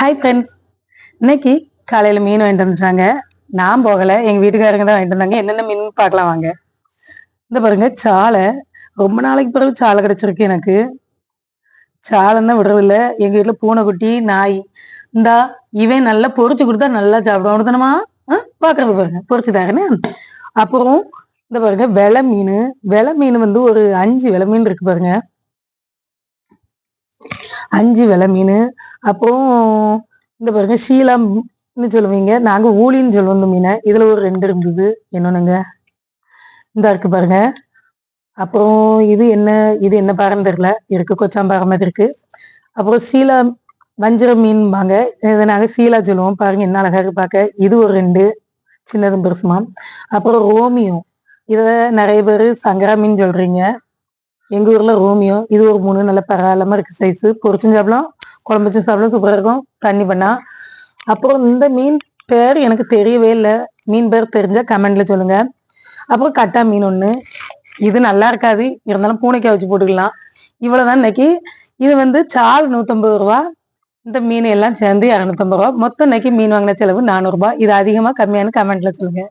Hi friends இன்னைக்கு காலையில் மீன் வாங்கிட்டு வந்துட்டாங்க. நான் போகலை. எங்கள் வீட்டுக்காரங்க தான் வாங்கிட்டு வந்தாங்க. என்னென்ன மீன் பார்க்கலாம் வாங்க. இந்த பாருங்க சாலை. ரொம்ப நாளைக்கு பிறகு சாலை கிடச்சிருக்கு எனக்கு. சாலைன்னா விடுறதில்ல எங்கள் வீட்டில் பூனைக்குட்டி நாய். இந்தா இவன் நல்லா பொரிச்சு கொடுத்தா நல்லா சாப்பிடுவான். தானமா பார்க்குறது பாருங்க. பொரிச்சு தாங்கன்னு அப்புறம் இந்த பாருங்க விலை மீன். விலை மீன் வந்து ஒரு அஞ்சு விலை மீன் இருக்கு பாருங்க. அஞ்சு விலை மீன். அப்புறம் இந்த பாருங்க ஷீலாம்னு சொல்லுவீங்க. நாங்க ஊழின்னு சொல்லுவோம் இந்த மீனை. இதுல ஒரு ரெண்டு இருந்தது. என்னொன்னுங்க? இந்த இருக்கு பாருங்க. அப்புறம் இது என்ன இது என்ன பாரம் தெரியல. இருக்கு கொச்சாம்பாறை மாதிரி இருக்கு. அப்புறம் சீலா வஞ்சிர மீன்பாங்க இதை நாங்கள் சீலா சொல்லுவோம். பாருங்க என்ன அழகாக இருக்கு பார்க்க இது ஒரு ரெண்டு சின்னதும் பெருசுமா அப்புறம் ரோமியோ. இதை நிறைய பேர் சங்கரா மீன் சொல்றீங்க. எங்க ஊர்ல ரோமியோ இது ஒரு மூணு நல்ல பரவாயில்லாம இருக்கு சைஸ் பொரிச்சும் சாப்பிடலாம் குழம்பு வச்சும் சாப்பிடலாம் சூப்பரா இருக்கும். தண்ணி பண்ணா அப்புறம் இந்த மீன் பேர் எனக்கு தெரியவே இல்லை. மீன் பேர் தெரிஞ்சா கமெண்ட்ல சொல்லுங்க. அப்புறம் கட்டா மீன் ஒண்ணு. இது நல்லா இருக்காது. இருந்தாலும் பூனைக்காய் வச்சு போட்டுக்கலாம். இவ்வளவுதான் இன்னைக்கு. இது வந்து சால் நூத்தம்பது ரூபா. இந்த மீன் எல்லாம் சேர்ந்து இரநூத்தம்பது ரூபா. மொத்தம் இன்னைக்கு மீன் வாங்கின செலவு நானூறு இது அதிகமா கம்மியானு கமெண்ட்ல சொல்லுங்க.